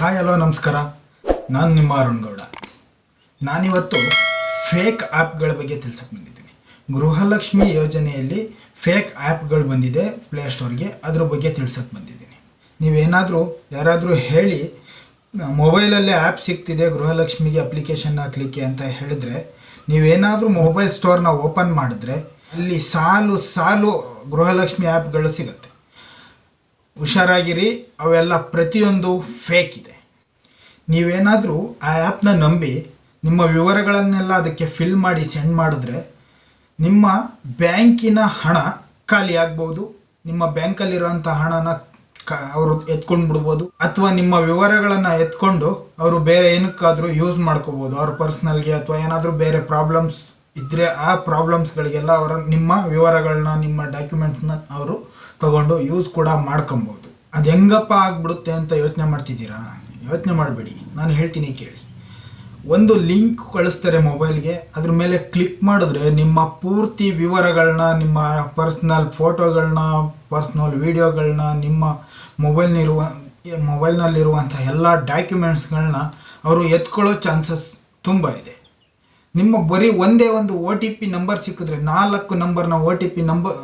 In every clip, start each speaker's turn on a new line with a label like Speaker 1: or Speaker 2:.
Speaker 1: Hi, hello, ನಮಸ್ಕಾರ. ನಾನು ನಿಮ್ಮ ಅರುಣ್ ಗೌಡ. ನಾನಿವತ್ತು ಫೇಕ್ ಆ್ಯಪ್ಗಳ ಬಗ್ಗೆ ತಿಳ್ಸಕ್ಕೆ ಬಂದಿದ್ದೀನಿ. ಗೃಹಲಕ್ಷ್ಮಿ ಯೋಜನೆಯಲ್ಲಿ ಫೇಕ್ ಆ್ಯಪ್ಗಳು ಬಂದಿದೆ ಪ್ಲೇಸ್ಟೋರ್ಗೆ ಅದ್ರ ಬಗ್ಗೆ ತಿಳ್ಸಕ್ಕೆ ಬಂದಿದ್ದೀನಿ. ನೀವೇನಾದರೂ ಯಾರಾದರೂ ಹೇಳಿ, ಮೊಬೈಲಲ್ಲೇ ಆ್ಯಪ್ ಸಿಗ್ತಿದೆ, ಗೃಹಲಕ್ಷ್ಮಿಗೆ ಅಪ್ಲಿಕೇಶನ್ ಹಾಕ್ಲಿಕ್ಕೆ ಅಂತ ಹೇಳಿದ್ರೆ, ನೀವೇನಾದರೂ ಮೊಬೈಲ್ ಸ್ಟೋರ್ನ ಓಪನ್ ಮಾಡಿದ್ರೆ, ಅಲ್ಲಿ ಸಾಲು ಸಾಲು ಗೃಹಲಕ್ಷ್ಮಿ ಆ್ಯಪ್ಗಳು ಸಿಗುತ್ತೆ. ಹುಷಾರಾಗಿರಿ, ಅವೆಲ್ಲ ಪ್ರತಿಯೊಂದು ಫೇಕ್ ಇದೆ. ನೀವೇನಾದರೂ ಆ ಆ್ಯಪ್ನ ನಂಬಿ ನಿಮ್ಮ ವಿವರಗಳನ್ನೆಲ್ಲ ಅದಕ್ಕೆ ಫಿಲ್ ಮಾಡಿ ಸೆಂಡ್ ಮಾಡಿದ್ರೆ ನಿಮ್ಮ ಬ್ಯಾಂಕಿನ ಹಣ ಖಾಲಿ ಆಗ್ಬೋದು, ನಿಮ್ಮ ಬ್ಯಾಂಕಲ್ಲಿರೋಂಥ ಹಣನ ಕ, ಅವರು ಎತ್ಕೊಂಡು ಬಿಡ್ಬೋದು ಅಥವಾ ನಿಮ್ಮ ವಿವರಗಳನ್ನು ಎತ್ಕೊಂಡು ಅವರು ಬೇರೆ ಏನಕ್ಕಾದರೂ ಯೂಸ್ ಮಾಡ್ಕೋಬೋದು, ಅವ್ರ ಪರ್ಸ್ನಲ್ಗೆ ಅಥವಾ ಏನಾದರೂ ಬೇರೆ ಪ್ರಾಬ್ಲಮ್ಸ್ ಇದ್ದರೆ ಆ ಪ್ರಾಬ್ಲಮ್ಸ್ಗಳಿಗೆಲ್ಲ ಅವರ, ನಿಮ್ಮ ವಿವರಗಳನ್ನ, ನಿಮ್ಮ ಡಾಕ್ಯುಮೆಂಟ್ಸ್ನ ಅವರು ತಗೊಂಡು ಯೂಸ್ ಕೂಡ ಮಾಡ್ಕೊಬೋದು. ಅದು ಹೆಂಗಪ್ಪ ಆಗ್ಬಿಡುತ್ತೆ ಅಂತ ಯೋಚನೆ ಮಾಡ್ತಿದ್ದೀರಾ? ಯೋಚನೆ ಮಾಡಬೇಡಿ. ನಾನು ಹೇಳ್ತೀನಿ ಕೇಳಿ. ಒಂದು ಲಿಂಕ್ ಕಳಿಸ್ತಾರೆ ಮೊಬೈಲ್ಗೆ, ಅದ್ರ ಮೇಲೆ ಕ್ಲಿಕ್ ಮಾಡಿದ್ರೆ ನಿಮ್ಮ ಪೂರ್ತಿ ವಿವರಗಳನ್ನ ನಿಮ್ಮ ಪರ್ಸ್ನಲ್ ಫೋಟೋಗಳನ್ನ ಪರ್ಸ್ನಲ್ ವೀಡಿಯೋಗಳನ್ನ ನಿಮ್ಮ ಮೊಬೈಲ್ನಿರುವ ಮೊಬೈಲ್ನಲ್ಲಿರುವಂಥ ಎಲ್ಲ ಡಾಕ್ಯುಮೆಂಟ್ಸ್ಗಳನ್ನ ಅವರು ಎತ್ಕೊಳ್ಳೋ ಚಾನ್ಸಸ್ ತುಂಬ ಇದೆ. ನಿಮ್ಮ ಬರೀ ಒಂದೇ ಒಂದು ಒ ಟಿ ಪಿ ನಂಬರ್ ಸಿಕ್ಕಿದ್ರೆ, ನಾಲ್ಕು ನಂಬರ್ನ O T P number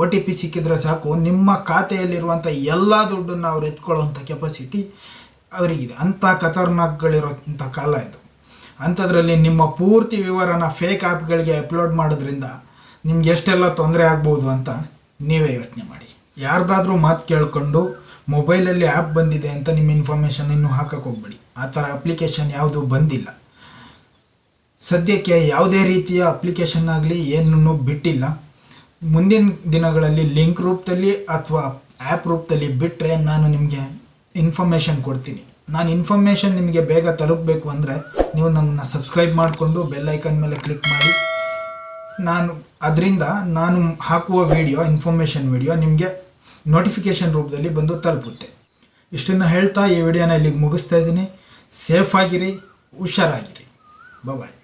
Speaker 1: O T P ಸಿಕ್ಕಿದ್ರೆ ಸಾಕು, ನಿಮ್ಮ ಖಾತೆಯಲ್ಲಿರುವಂಥ ಎಲ್ಲ ದುಡ್ಡನ್ನು ಅವ್ರು ಎತ್ಕೊಳ್ಳೋವಂಥ ಕೆಪಾಸಿಟಿ ಅವರಿಗಿದೆ. ಅಂಥ ಖತರ್ನಾಕ್ಗಳಿರೋಂಥ ಕಾಲ ಇದು. ಅಂಥದ್ರಲ್ಲಿ ನಿಮ್ಮ ಪೂರ್ತಿ ವಿವರನ ಫೇಕ್ ಆ್ಯಪ್ಗಳಿಗೆ ಅಪ್ಲೋಡ್ ಮಾಡೋದ್ರಿಂದ ನಿಮ್ಗೆ ಎಷ್ಟೆಲ್ಲ ತೊಂದರೆ ಆಗ್ಬೋದು ಅಂತ ನೀವೇ ಯೋಚನೆ ಮಾಡಿ. ಯಾರ್ದಾದ್ರೂ ಮಾತು ಕೇಳಿಕೊಂಡು ಮೊಬೈಲಲ್ಲಿ ಆ್ಯಪ್ ಬಂದಿದೆ ಅಂತ ನಿಮ್ಮ ಇನ್ಫಾರ್ಮೇಷನ್ ಇನ್ನೂ ಹಾಕಕ್ಕೆ ಹೋಗ್ಬೇಡಿ. ಆ ಥರ ಅಪ್ಲಿಕೇಶನ್ ಯಾವುದೂ ಬಂದಿಲ್ಲ. ಸದ್ಯಕ್ಕೆ ಯಾವುದೇ ರೀತಿಯ ಅಪ್ಲಿಕೇಶನ್ ಆಗಲಿ ಏನನ್ನು ಬಿಟ್ಟಿಲ್ಲ. ಮುಂದಿನ ದಿನಗಳಲ್ಲಿ ಲಿಂಕ್ ರೂಪದಲ್ಲಿ ಅಥವಾ ಆ್ಯಪ್ ರೂಪದಲ್ಲಿ ಬಿಟ್ಟರೆ ನಾನು ನಿಮಗೆ ಇನ್ಫಾರ್ಮೇಷನ್ ಕೊಡ್ತೀನಿ. ನಾನು ಇನ್ಫಾರ್ಮೇಷನ್ ನಿಮಗೆ ಬೇಗ ತಲುಪಬೇಕು ಅಂದರೆ ನೀವು ನಮ್ಮನ್ನ ಸಬ್ಸ್ಕ್ರೈಬ್ ಮಾಡಿಕೊಂಡು ಬೆಲ್ ಐಕನ್ ಮೇಲೆ ಕ್ಲಿಕ್ ಮಾಡಿ. ನಾನು, ಅದರಿಂದ ನಾನು ಹಾಕುವ ವಿಡಿಯೋ ಇನ್ಫಾರ್ಮೇಷನ್ ವಿಡಿಯೋ ನಿಮಗೆ ನೋಟಿಫಿಕೇಷನ್ ರೂಪದಲ್ಲಿ ಬಂದು ತಲುಪುತ್ತೆ. ಇಷ್ಟನ್ನು ಹೇಳ್ತಾ ಈ ವಿಡಿಯೋನ ಇಲ್ಲಿಗೆ ಮುಗಿಸ್ತಾ ಇದ್ದೀನಿ. ಸೇಫ್ ಆಗಿರಿ, ಹುಷಾರಾಗಿರಿ. ಬಾಯ್